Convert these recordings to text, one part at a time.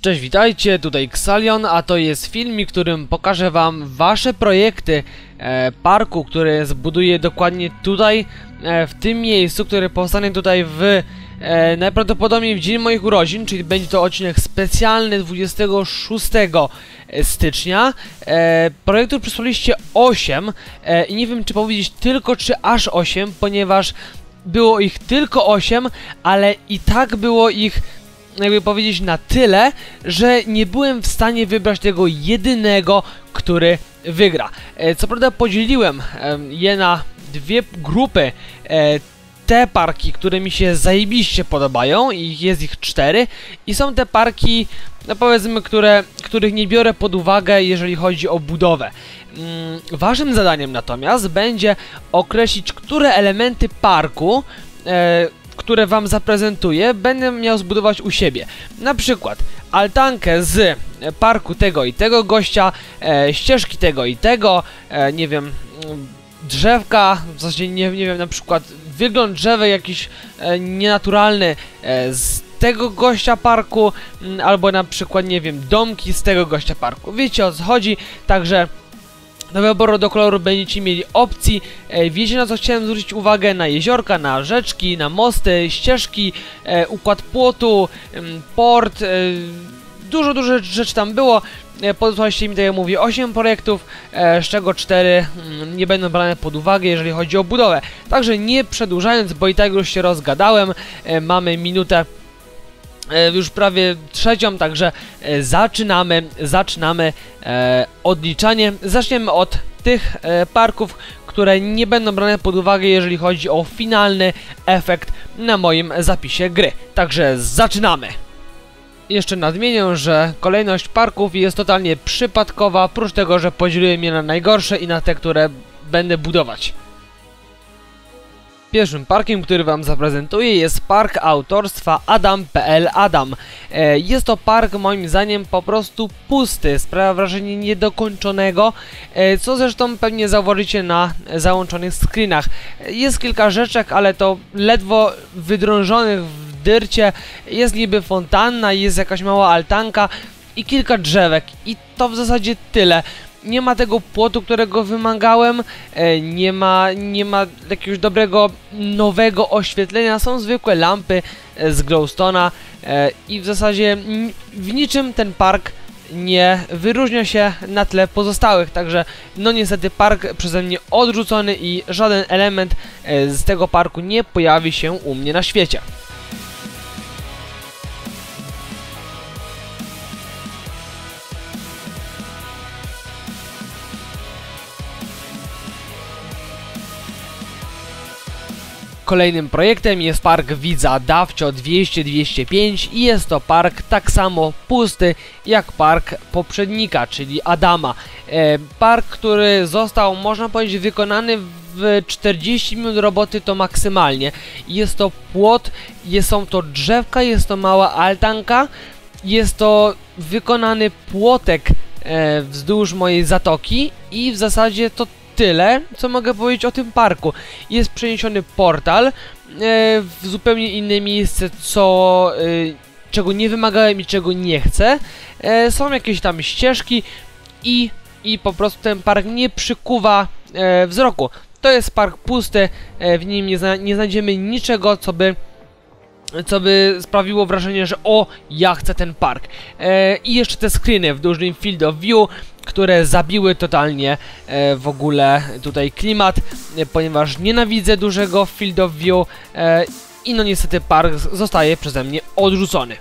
Cześć, witajcie, tutaj Xalion, a to jest film, w którym pokażę wam wasze projekty e, parku, które zbuduję dokładnie tutaj, e, w tym miejscu, który powstanie tutaj w e, najprawdopodobniej w dzień moich urodzin, czyli będzie to odcinek specjalny 26 stycznia. E, projektów przysłaliście 8 e, i nie wiem czy powiedzieć tylko czy aż 8, ponieważ było ich tylko 8, ale i tak było ich jakby powiedzieć na tyle, że nie byłem w stanie wybrać tego jedynego, który wygra. E, co prawda podzieliłem je na dwie grupy. E, te parki, które mi się zajebiście podobają, i jest ich cztery, i są te parki, no powiedzmy, które, których nie biorę pod uwagę, jeżeli chodzi o budowę. Mm, waszym zadaniem natomiast będzie określić, które elementy parku e, które wam zaprezentuję, będę miał zbudować u siebie. Na przykład altankę z parku tego i tego gościa, e, ścieżki tego i tego, e, nie wiem, mm, drzewka, w zasadzie nie, nie wiem, na przykład wygląd drzewek jakiś e, nienaturalny e, z tego gościa parku, mm, albo na przykład, nie wiem, domki z tego gościa parku. Wiecie o co chodzi, także do wyboru do koloru będziecie mieli opcji. E, wiecie na co chciałem zwrócić uwagę? Na jeziorka, na rzeczki, na mosty, ścieżki, e, układ płotu, port. E, dużo, dużo rzeczy tam było. E, Podesłaliście mi, tak jak mówię, 8 projektów, e, z czego 4 mm, nie będą brane pod uwagę, jeżeli chodzi o budowę. Także nie przedłużając, bo i tak już się rozgadałem, e, mamy minutę już prawie trzecią, także e, zaczynamy, zaczynamy e, odliczanie. Zaczniemy od tych e, parków, które nie będą brane pod uwagę, jeżeli chodzi o finalny efekt na moim zapisie gry. Także zaczynamy! Jeszcze nadmienię, że kolejność parków jest totalnie przypadkowa, oprócz tego, że podzieliłem je na najgorsze i na te, które będę budować. Pierwszym parkiem, który wam zaprezentuję jest park autorstwa Adam.pl Adam. E, jest to park moim zdaniem po prostu pusty, sprawia wrażenie niedokończonego, e, co zresztą pewnie zauważycie na załączonych screenach. Jest kilka rzeczek, ale to ledwo wydrążonych w dyrcie, jest niby fontanna, jest jakaś mała altanka i kilka drzewek i to w zasadzie tyle nie ma tego płotu, którego wymagałem, e, nie ma, nie ma jakiegoś dobrego, nowego oświetlenia, są zwykłe lampy e, z glowstona e, i w zasadzie w niczym ten park nie wyróżnia się na tle pozostałych, także no niestety park przeze mnie odrzucony i żaden element z tego parku nie pojawi się u mnie na świecie. Kolejnym projektem jest park Widza Dawcio 200-205 i jest to park tak samo pusty jak park poprzednika, czyli Adama. E, park, który został, można powiedzieć, wykonany w 40 minut roboty to maksymalnie. Jest to płot, jest, są to drzewka, jest to mała altanka, jest to wykonany płotek e, wzdłuż mojej zatoki i w zasadzie to tyle, co mogę powiedzieć o tym parku. Jest przeniesiony portal e, w zupełnie inne miejsce, co... E, czego nie wymagałem i czego nie chcę. E, są jakieś tam ścieżki i, i po prostu ten park nie przykuwa wzroku. To jest park pusty, w nim nie, zna nie znajdziemy niczego, co by co by sprawiło wrażenie, że o, ja chcę ten park. E, I jeszcze te screeny w dużym field of view, które zabiły totalnie e, w ogóle tutaj klimat, e, ponieważ nienawidzę dużego field of view e, i no niestety park zostaje przeze mnie odrzucony.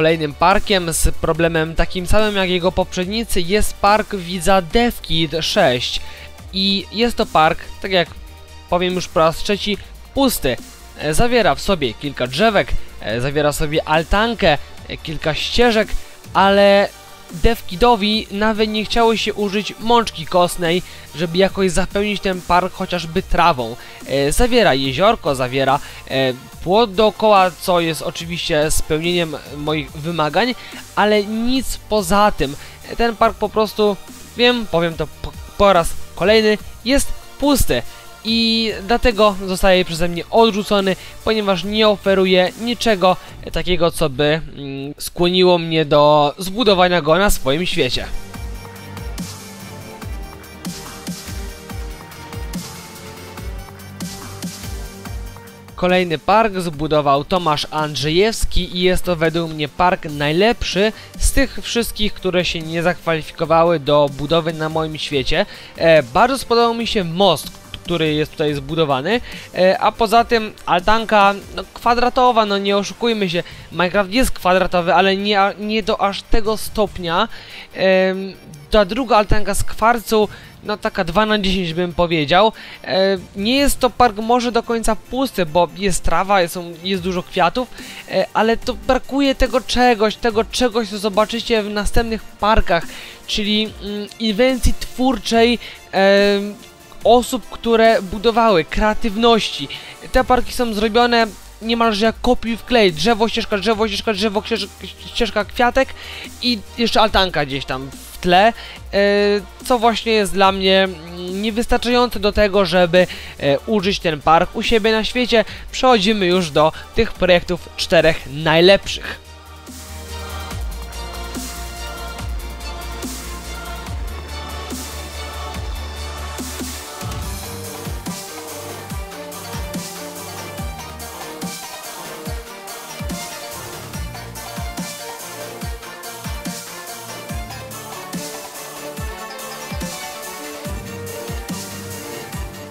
Kolejnym parkiem z problemem takim samym jak jego poprzednicy jest park widza DevKid 6 i jest to park, tak jak powiem już po raz trzeci, pusty. E, zawiera w sobie kilka drzewek, e, zawiera sobie altankę, e, kilka ścieżek, ale Devkidowi nawet nie chciało się użyć mączki kostnej, żeby jakoś zapełnić ten park chociażby trawą. E, zawiera jeziorko, zawiera e, płot dookoła, co jest oczywiście spełnieniem moich wymagań, ale nic poza tym. E, ten park po prostu, wiem, powiem to po, po raz kolejny, jest pusty i dlatego zostaje przeze mnie odrzucony, ponieważ nie oferuje niczego takiego, co by mm, skłoniło mnie do zbudowania go na swoim świecie. Kolejny park zbudował Tomasz Andrzejewski i jest to według mnie park najlepszy z tych wszystkich, które się nie zakwalifikowały do budowy na moim świecie. E, bardzo spodobał mi się most, który jest tutaj zbudowany, e, a poza tym altanka no, kwadratowa, no nie oszukujmy się, Minecraft jest kwadratowy, ale nie, nie do aż tego stopnia. Ta druga altanka z kwarcu no taka 2 na 10 bym powiedział. E, nie jest to park może do końca pusty, bo jest trawa, jest, jest dużo kwiatów, e, ale to brakuje tego czegoś, tego czegoś, co zobaczycie w następnych parkach, czyli mm, inwencji twórczej, osób, które budowały, kreatywności. Te parki są zrobione niemalże jak kopiuj w klej. Drzewo, ścieżka, drzewo, ścieżka, drzewo, ścieżka, kwiatek i jeszcze altanka gdzieś tam w tle, e, co właśnie jest dla mnie niewystarczające do tego, żeby e, użyć ten park u siebie na świecie. Przechodzimy już do tych projektów czterech najlepszych.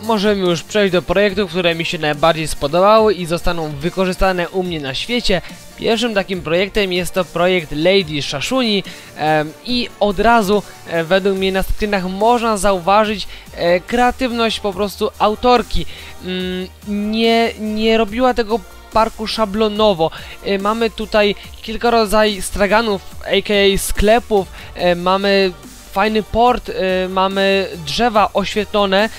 Możemy już przejść do projektów, które mi się najbardziej spodobały i zostaną wykorzystane u mnie na świecie. Pierwszym takim projektem jest to projekt Lady Shashuni i od razu e, według mnie na screenach można zauważyć e, kreatywność po prostu autorki. Mm, nie, nie robiła tego parku szablonowo. E, mamy tutaj kilka rodzajów straganów, aka sklepów, e, mamy fajny port, e, mamy drzewa oświetlone,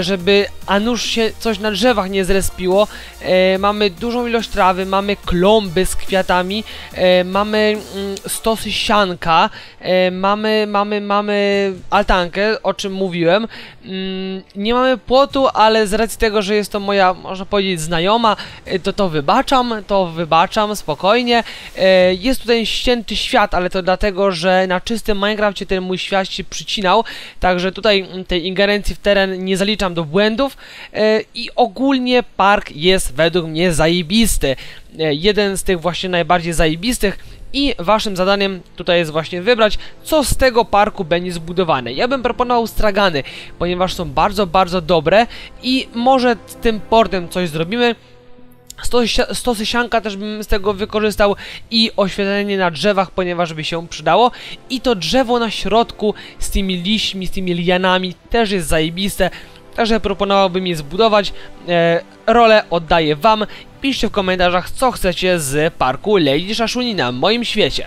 żeby a nuż się coś na drzewach nie zrespiło. E, mamy dużą ilość trawy, mamy klomby z kwiatami, e, mamy mm, stosy sianka, e, mamy, mamy, mamy altankę, o czym mówiłem. Mm, nie mamy płotu, ale z racji tego, że jest to moja, można powiedzieć, znajoma, e, to to wybaczam, to wybaczam spokojnie. E, jest tutaj ścięty świat, ale to dlatego, że na czystym Minecrafcie ten mój świat się przycinał, także tutaj mm, tej ingerencji w teren nie zaliczam do błędów. E, i ogólnie park jest według mnie zajebisty. E, jeden z tych właśnie najbardziej zajebistych i waszym zadaniem tutaj jest właśnie wybrać, co z tego parku będzie zbudowane. Ja bym proponował stragany, ponieważ są bardzo, bardzo dobre i może z tym portem coś zrobimy. Stosy sianka też bym z tego wykorzystał i oświetlenie na drzewach, ponieważ by się przydało. I to drzewo na środku z tymi liśćmi, z tymi lianami też jest zajebiste. Także proponowałbym je zbudować. E, rolę oddaję wam. Piszcie w komentarzach, co chcecie z parku Lady Shashuni na moim świecie.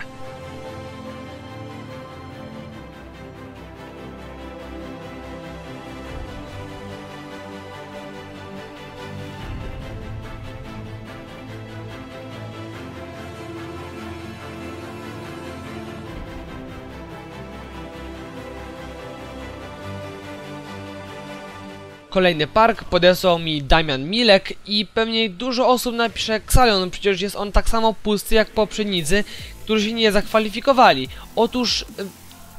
Kolejny park podesłał mi Damian Milek i pewnie dużo osób napisze Xalion, przecież jest on tak samo pusty jak poprzednicy, którzy się nie zakwalifikowali. Otóż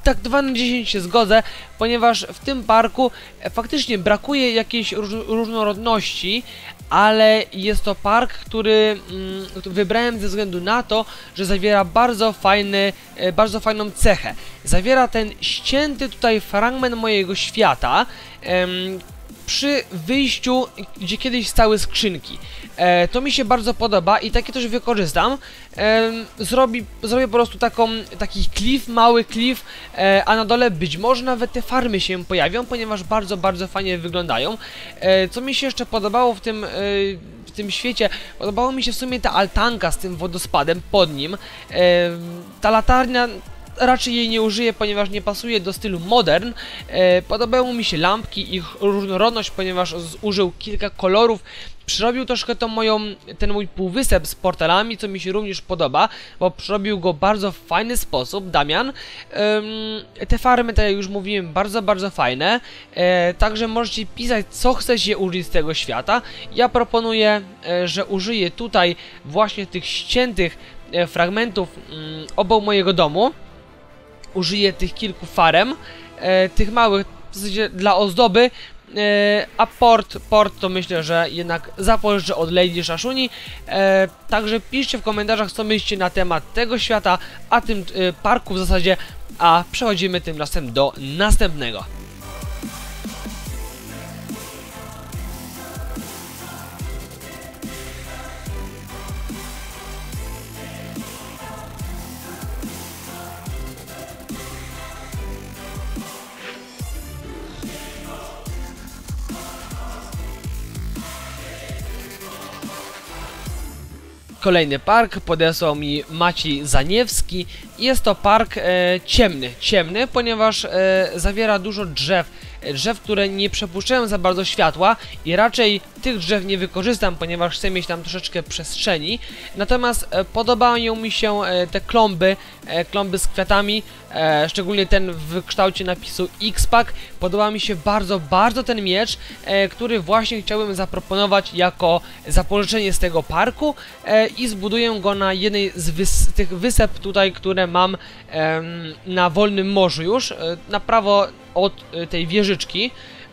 tak 2 na 10 się zgodzę, ponieważ w tym parku e, faktycznie brakuje jakiejś róż różnorodności, ale jest to park, który mm, wybrałem ze względu na to, że zawiera bardzo fajny, e, bardzo fajną cechę. Zawiera ten ścięty tutaj fragment mojego świata, przy wyjściu, gdzie kiedyś stały skrzynki. E, to mi się bardzo podoba i takie też wykorzystam. E, zrobi, zrobię po prostu taką, taki klif, mały klif, e, a na dole być może nawet te farmy się pojawią, ponieważ bardzo, bardzo fajnie wyglądają. E, co mi się jeszcze podobało w tym, e, w tym świecie, podobało mi się w sumie ta altanka z tym wodospadem pod nim. E, ta latarnia raczej jej nie użyję, ponieważ nie pasuje do stylu modern. E, podobają mi się lampki, ich różnorodność, ponieważ zużył kilka kolorów, Przyrobił troszkę to moją, ten mój półwysep z portalami, co mi się również podoba, bo przyrobił go bardzo w fajny sposób, Damian. Te farmy, tak jak już mówiłem, bardzo, bardzo fajne. E, także możecie pisać, co chcecie użyć z tego świata. Ja proponuję, e, że użyję tutaj właśnie tych ściętych e, fragmentów mm, obok mojego domu. Użyję tych kilku farem, e, tych małych, w zasadzie dla ozdoby, E, a port, port to myślę, że jednak zapożyczę od Lady Shashuni. E, także piszcie w komentarzach, co myślicie na temat tego świata, a tym e, parku w zasadzie, a przechodzimy tymczasem do następnego. Kolejny park. Podesłał mi Maciej Zaniewski. Jest to park e, ciemny, ciemny, ponieważ e, zawiera dużo drzew, drzew, które nie przepuszczają za bardzo światła i raczej tych drzew nie wykorzystam, ponieważ chcę mieć tam troszeczkę przestrzeni. Natomiast e, podobają mi się e, te klomby, e, klomby z kwiatami, szczególnie ten w kształcie napisu X-Pack. Podoba mi się bardzo, bardzo ten miecz, który właśnie chciałbym zaproponować jako zapożyczenie z tego parku i zbuduję go na jednej z wys tych wysep tutaj, które mam na wolnym morzu już, na prawo od tej wieżyczki.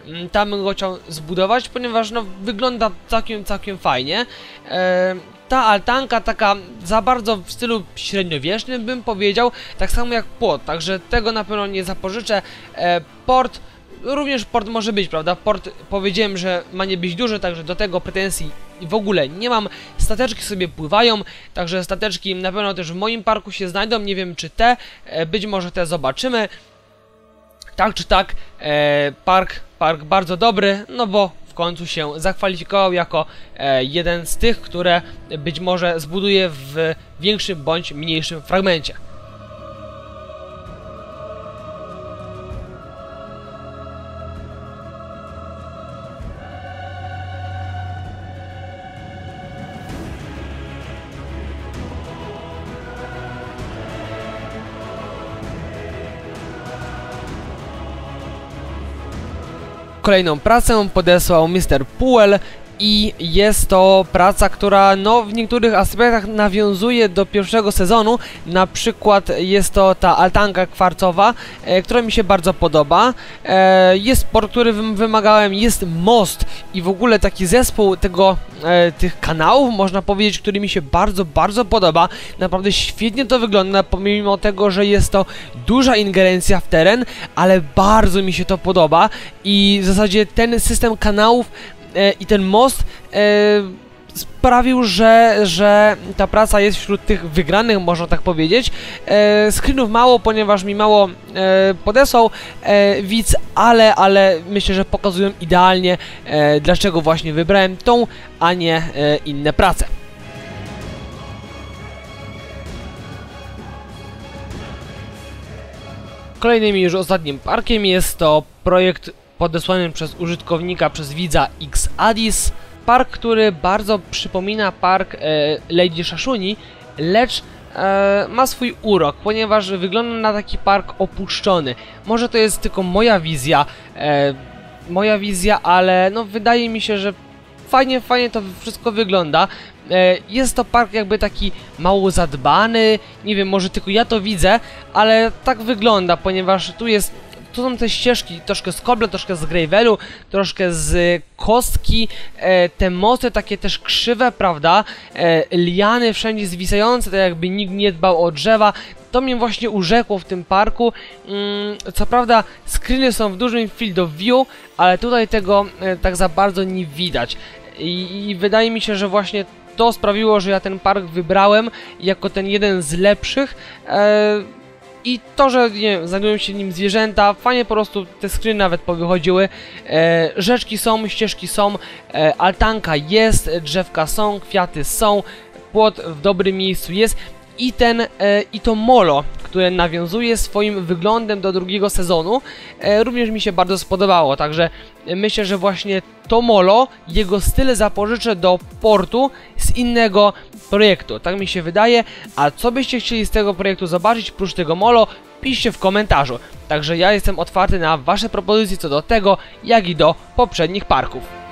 Mm, tam go chciał zbudować, ponieważ no, wygląda całkiem, całkiem fajnie. E, ta altanka taka za bardzo w stylu średniowiecznym bym powiedział, tak samo jak płot, także tego na pewno nie zapożyczę. E, port, również port może być, prawda? Port powiedziałem, że ma nie być duży, także do tego pretensji w ogóle nie mam. Stateczki sobie pływają, także stateczki na pewno też w moim parku się znajdą, nie wiem czy te, e, być może te zobaczymy. Tak czy tak, e, park, park bardzo dobry, no bo w końcu się zakwalifikował jako e, jeden z tych, które być może zbuduje w większym bądź mniejszym fragmencie. Kolejną pracę podesłał Mr. Puel i jest to praca, która no w niektórych aspektach nawiązuje do pierwszego sezonu, na przykład jest to ta altanka kwarcowa, e, która mi się bardzo podoba, e, jest port, który wymagałem, jest most i w ogóle taki zespół tego, e, tych kanałów, można powiedzieć, który mi się bardzo, bardzo podoba, naprawdę świetnie to wygląda, pomimo tego, że jest to duża ingerencja w teren, ale bardzo mi się to podoba. I w zasadzie ten system kanałów e, i ten most e, sprawił, że, że ta praca jest wśród tych wygranych, można tak powiedzieć. E, screenów mało, ponieważ mi mało e, podesłał e, widz, ale, ale myślę, że pokazują idealnie, e, dlaczego właśnie wybrałem tą, a nie e, inne prace. Kolejnym już ostatnim parkiem jest to projekt podesłany przez użytkownika, przez widza Xadis. Park, który bardzo przypomina park e, Lady Shashuni, lecz e, ma swój urok, ponieważ wygląda na taki park opuszczony. Może to jest tylko moja wizja, e, moja wizja, ale no wydaje mi się, że fajnie, fajnie to wszystko wygląda. E, jest to park jakby taki mało zadbany, nie wiem, może tylko ja to widzę, ale tak wygląda, ponieważ tu jest tu są te ścieżki, troszkę z kobla, troszkę z gravelu, troszkę z kostki, e, te mosty takie też krzywe, prawda, e, liany wszędzie zwisające, tak jakby nikt nie dbał o drzewa, to mnie właśnie urzekło w tym parku. Mm, co prawda screeny są w dużym field of view, ale tutaj tego e, tak za bardzo nie widać. I, I wydaje mi się, że właśnie to sprawiło, że ja ten park wybrałem jako ten jeden z lepszych. E, i to, że nie znajdują się w nim zwierzęta, fajnie po prostu te screeny nawet powychodziły. E, rzeczki są, ścieżki są, e, altanka jest, drzewka są, kwiaty są, płot w dobrym miejscu jest. I ten, e, i to molo, które nawiązuje swoim wyglądem do drugiego sezonu, e, również mi się bardzo spodobało, także myślę, że właśnie to molo, jego styl zapożyczę do portu z innego projektu, tak mi się wydaje, a co byście chcieli z tego projektu zobaczyć, prócz tego molo, piszcie w komentarzu. Także ja jestem otwarty na wasze propozycje co do tego, jak i do poprzednich parków.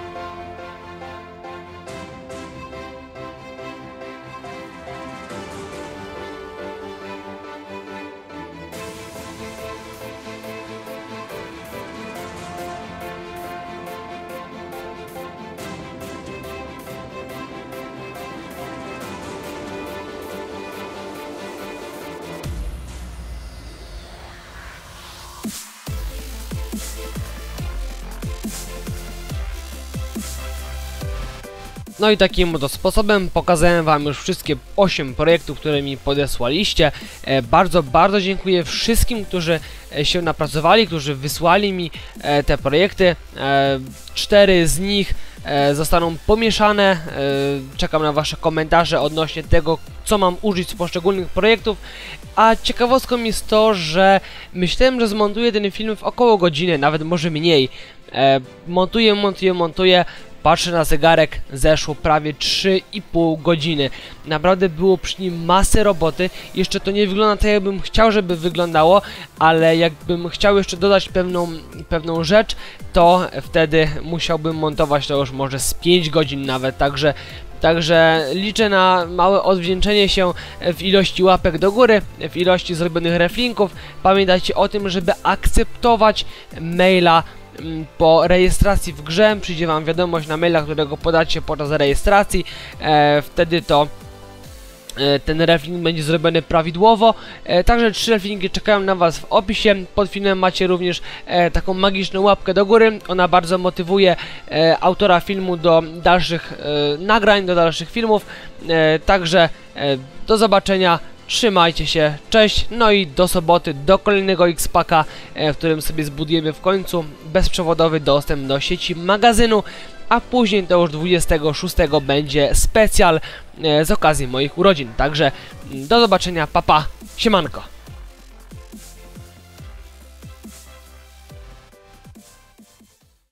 No i takim oto sposobem pokazałem wam już wszystkie 8 projektów, które mi podesłaliście. E, bardzo, bardzo dziękuję wszystkim, którzy e, się napracowali, którzy wysłali mi e, te projekty. Cztery z nich zostaną pomieszane. Czekam na wasze komentarze odnośnie tego, co mam użyć z poszczególnych projektów. A ciekawostką jest to, że myślałem, że zmontuję ten film w około godziny, nawet może mniej. Montuję, montuję, montuję. Patrzę na zegarek, zeszło prawie 3,5 godziny. Naprawdę było przy nim masę roboty. Jeszcze to nie wygląda tak, jakbym chciał, żeby wyglądało, ale jakbym chciał jeszcze dodać pewną, pewną rzecz, to wtedy musiałbym montować to już może z 5 godzin nawet, także Także liczę na małe odwdzięczenie się w ilości łapek do góry, w ilości zrobionych reflinków. Pamiętajcie o tym, żeby akceptować maila po rejestracji w grze. Przyjdzie Wam wiadomość na maila, którego podacie podczas rejestracji. E, wtedy to e, ten reflink będzie zrobiony prawidłowo. E, także trzy reflinki czekają na Was w opisie. Pod filmem macie również e, taką magiczną łapkę do góry. Ona bardzo motywuje autora filmu do dalszych nagrań, do dalszych filmów. Także do zobaczenia. Trzymajcie się, cześć, no i do soboty, do kolejnego X-Paka, e, w którym sobie zbudujemy w końcu bezprzewodowy dostęp do sieci magazynu, a później to już 26 będzie specjal e, z okazji moich urodzin. Także do zobaczenia, papa, siemanko.